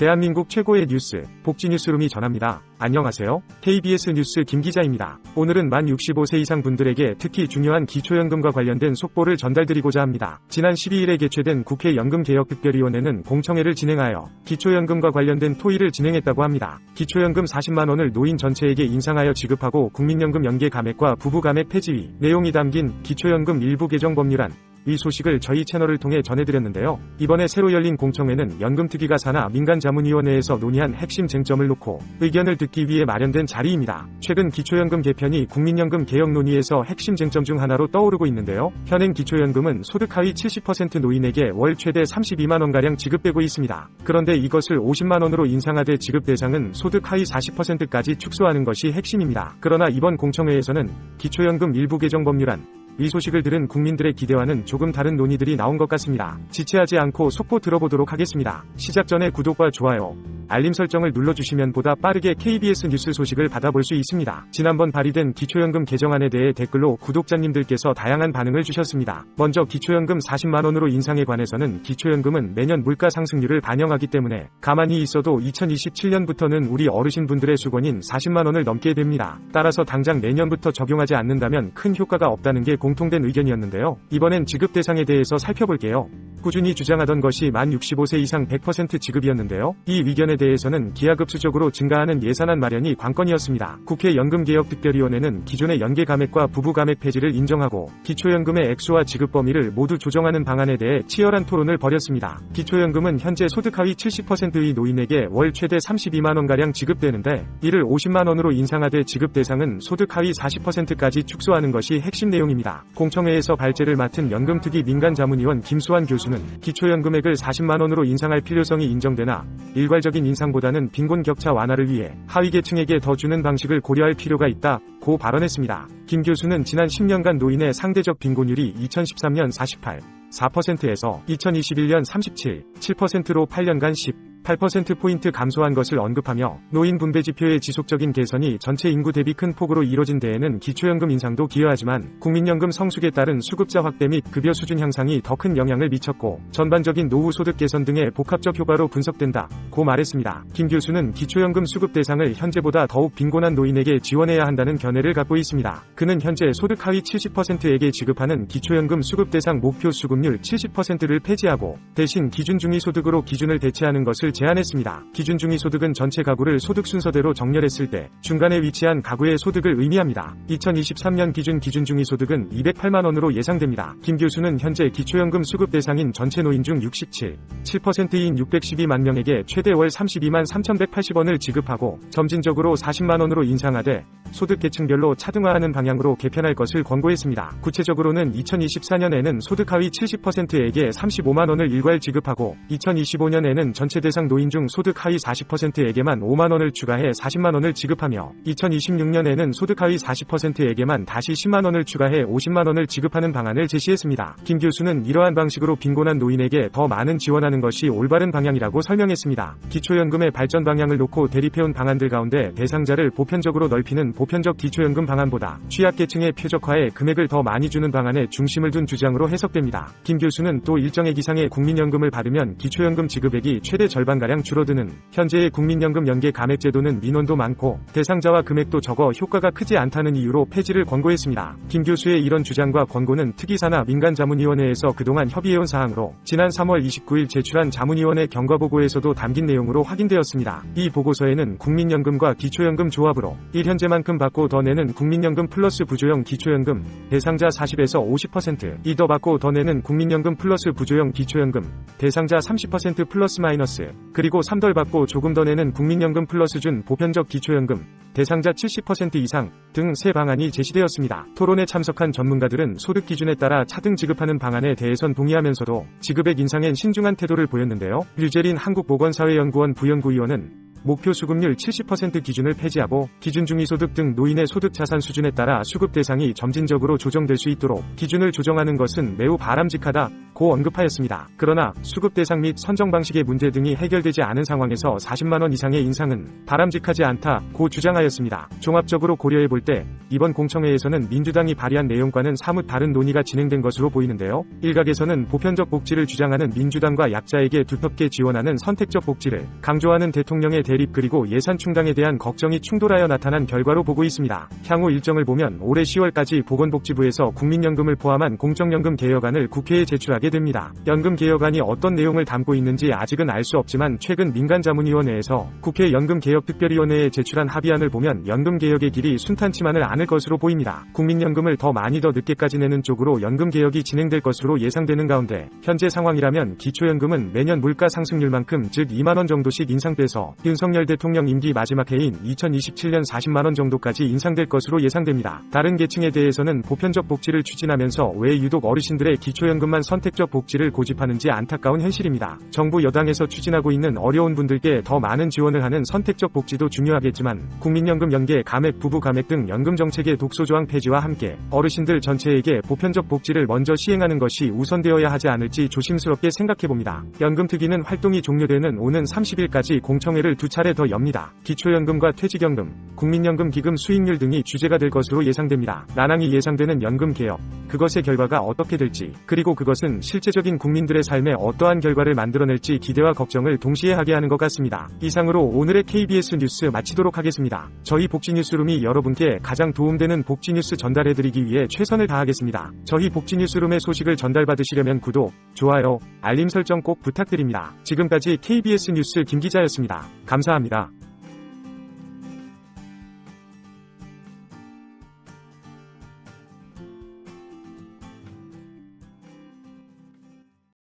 대한민국 최고의 뉴스, 복지뉴스룸이 전합니다. 안녕하세요. KBS 뉴스 김 기자입니다. 오늘은 만 65세 이상 분들에게 특히 중요한 기초연금과 관련된 속보를 전달드리고자 합니다. 지난 12일에 개최된 국회 연금개혁특별위원회는 공청회를 진행하여 기초연금과 관련된 토의를 진행했다고 합니다. 기초연금 40만원을 노인 전체에게 인상하여 지급하고 국민연금 연계 감액과 부부 감액 폐지위, 내용이 담긴 기초연금 일부 개정 법률안, 이 소식을 저희 채널을 통해 전해드렸는데요. 이번에 새로 열린 공청회는 연금특위가 산하 민간자문위원회에서 논의한 핵심 쟁점을 놓고 의견을 듣기 위해 마련된 자리입니다. 최근 기초연금 개편이 국민연금 개혁 논의에서 핵심 쟁점 중 하나로 떠오르고 있는데요. 현행 기초연금은 소득 하위 70% 노인에게 월 최대 32만원가량 지급되고 있습니다. 그런데 이것을 50만원으로 인상하되 지급 대상은 소득 하위 40%까지 축소하는 것이 핵심입니다. 그러나 이번 공청회에서는 기초연금 일부 개정 법률안, 이 소식을 들은 국민들의 기대와는 조금 다른 논의들이 나온 것 같습니다. 지체하지 않고 속보 들어보도록 하겠습니다. 시작 전에 구독과 좋아요, 알림 설정을 눌러주시면 보다 빠르게 KBS 뉴스 소식을 받아볼 수 있습니다. 지난번 발의된 기초연금 개정안에 대해 댓글로 구독자님들께서 다양한 반응을 주셨습니다. 먼저 기초연금 40만원으로 인상에 관해서는 기초연금은 매년 물가 상승률을 반영하기 때문에 가만히 있어도 2027년부터는 우리 어르신분들의 수건인 40만원을 넘게 됩니다. 따라서 당장 내년부터 적용하지 않는다면 큰 효과가 없다는 게 공 통된 의견이었는데요. 이번엔 지급 대상에 대해서 살펴볼게요. 꾸준히 주장하던 것이 만 65세 이상 100% 지급이었는데요. 이 의견에 대해서는 기하급수적으로 증가하는 예산안 마련이 관건이었습니다. 국회 연금개혁특별위원회는 기존의 연계 감액과 부부 감액 폐지를 인정하고 기초연금의 액수와 지급 범위를 모두 조정하는 방안에 대해 치열한 토론을 벌였습니다. 기초연금은 현재 소득 하위 70%의 노인에게 월 최대 32만원가량 지급되는데 이를 50만원으로 인상하되 지급 대상은 소득 하위 40%까지 축소하는 것이 핵심 내용입니다. 공청회에서 발제를 맡은 연금특위 민간자문위원 김수환 교수 는 기초연금액을 40만원으로 인상할 필요성이 인정되나 일괄적인 인상보다는 빈곤 격차 완화를 위해 하위 계층에게 더 주는 방식을 고려할 필요가 있다. 고 발언했습니다. 김 교수는 지난 10년간 노인의 상대적 빈곤율이 2013년 48, 4%에서 2021년 37, 7%로 8년간 10, 8%포인트 감소한 것을 언급하며 노인 분배 지표의 지속적인 개선이 전체 인구 대비 큰 폭으로 이뤄진 데에는 기초연금 인상도 기여하지만 국민연금 성숙에 따른 수급자 확대 및 급여 수준 향상이 더 큰 영향을 미쳤고 전반적인 노후 소득 개선 등의 복합적 효과로 분석된다. 고 말했습니다. 김 교수는 기초연금 수급 대상을 현재보다 더욱 빈곤한 노인에게 지원해야 한다는 견해를 갖고 있습니다. 그는 현재 소득 하위 70%에게 지급하는 기초연금 수급 대상 목표 수급률 70%를 폐지하고 대신 기준 중위 소득으로 기준을 대체하는 것을 제안했습니다. 기준 중위 소득은 전체 가구를 소득 순서대로 정렬했을 때 중간에 위치한 가구의 소득을 의미합니다. 2023년 기준 기준 중위 소득은 208만 원으로 예상됩니다. 김 교수는 현재 기초연금 수급 대상인 전체 노인 중 67, 7%인 612만 명에게 최대 월 32만 3,180원을 지급하고 점진적으로 40만 원으로 인상하되 소득 계층별로 차등화하는 방향으로 개편할 것을 권고했습니다. 구체적으로는 2024년에는 소득 하위 70%에게 35만 원을 일괄 지급하고 2025년에는 전체 대상 노인 중 소득 하위 40%에게만 5만 원을 추가해 40만 원을 지급하며 2026년에는 소득 하위 40%에게만 다시 10만 원을 추가해 50만 원을 지급하는 방안을 제시했습니다. 김 교수는 이러한 방식으로 빈곤한 노인에게 더 많은 지원하는 것이 올바른 방향이라고 설명했습니다. 기초연금의 발전 방향을 놓고 대립해온 방안들 가운데 대상자를 보편적으로 넓히는 보편적 기초연금 방안보다 취약계층의 표적화에 금액을 더 많이 주는 방안에 중심을 둔 주장으로 해석됩니다. 김 교수는 또 일정액 이상의 국민연금을 받으면 기초연금 지급액이 최대 절반 가량 줄어드는 현재의 국민연금 연계 감액제도는 민원도 많고 대상자와 금액도 적어 효과가 크지 않다는 이유로 폐지를 권고했습니다. 김 교수의 이런 주장과 권고는 특위산하 민간자문위원회에서 그동안 협의해온 사항으로 지난 3월 29일 제출한 자문위원회 경과보고에서도 담긴 내용으로 확인되었습니다. 이 보고서에는 국민연금과 기초연금 조합으로 1현재만큼 받고 더 내는 국민연금 플러스 부조형 기초연금 대상자 40에서 50%, 이 더 받고 더 내는 국민연금 플러스 부조형 기초연금 대상자 30% 플러스 마이너스, 그리고 3덜 받고 조금 더 내는 국민연금 플러스 준 보편적 기초연금 대상자 70% 이상 등 세 방안이 제시되었습니다. 토론에 참석한 전문가들은 소득 기준에 따라 차등 지급하는 방안에 대해선 동의하면서도 지급액 인상엔 신중한 태도를 보였는데요. 류재린 한국보건사회연구원 부연구위원은 목표 수급률 70% 기준을 폐지하고 기준 중위소득 등 노인의 소득 자산 수준에 따라 수급 대상이 점진적으로 조정될 수 있도록 기준을 조정하는 것은 매우 바람직하다 고 언급하였습니다. 그러나 수급 대상 및 선정 방식의 문제 등이 해결되지 않은 상황에서 40만 원 이상의 인상은 바람직하지 않다 고 주장하였습니다. 종합적으로 고려해 볼 때 이번 공청회에서는 민주당이 발의한 내용과는 사뭇 다른 논의가 진행된 것으로 보이는데요. 일각에서는 보편적 복지를 주장하는 민주당과 약자에게 두텁게 지원하는 선택적 복지를 강조하는 대통령의 대립 그리고 예산 충당에 대한 걱정이 충돌하여 나타난 결과로 보고 있습니다. 향후 일정을 보면 올해 10월까지 보건복지부에서 국민연금을 포함한 공적연금 개혁안을 국회에 제출하게 됩니다. 연금 개혁안이 어떤 내용을 담고 있는지 아직은 알 수 없지만 최근 민간자문위원회에서 국회 연금개혁특별위원회에 제출한 합의안을 보면 연금 개혁의 길이 순탄치만을 않을 것으로 보입니다. 국민연금을 더 많이 더 늦게까지 내는 쪽으로 연금 개혁이 진행될 것으로 예상되는 가운데 현재 상황이라면 기초연금은 매년 물가 상승률만큼 즉 2만원 정도씩 인상돼서 윤석열 대통령 임기 마지막 해인 2027년 40만원 정도까지 인상될 것으로 예상됩니다. 다른 계층에 대해서는 보편적 복지를 추진하면서 왜 유독 어르신들의 기초연금만 선택적 복지를 고집하는지 안타까운 현실입니다. 정부 여당에서 추진하고 있는 어려운 분들께 더 많은 지원을 하는 선택적 복지도 중요하겠지만 국민연금 연계 감액 부부 감액 등 연금 정책의 독소 조항 폐지와 함께 어르신들 전체에게 보편적 복지를 먼저 시행하는 것이 우선되어야 하지 않을지 조심스럽게 생각해봅니다. 연금특위는 활동이 종료되는 오는 30일까지 공청회를 두 차례 더 엽니다. 기초연금과 퇴직연금, 국민연금 기금 수익률 등이 주제가 될 것으로 예상됩니다. 난항이 예상되는 연금 개혁, 그것의 결과가 어떻게 될지, 그리고 그것은 실제적인 국민들의 삶에 어떠한 결과를 만들어낼지 기대와 걱정을 동시에 하게 하는 것 같습니다. 이상으로 오늘의 KBS 뉴스 마치도록 하겠습니다. 저희 복지뉴스룸이 여러분께 가장 도움되는 복지뉴스 전달해드리기 위해 최선을 다하겠습니다. 저희 복지뉴스룸의 소식을 전달받으시려면 구독, 좋아요, 알림 설정 꼭 부탁드립니다. 지금까지 KBS 뉴스 김기자였습니다. 감사합니다.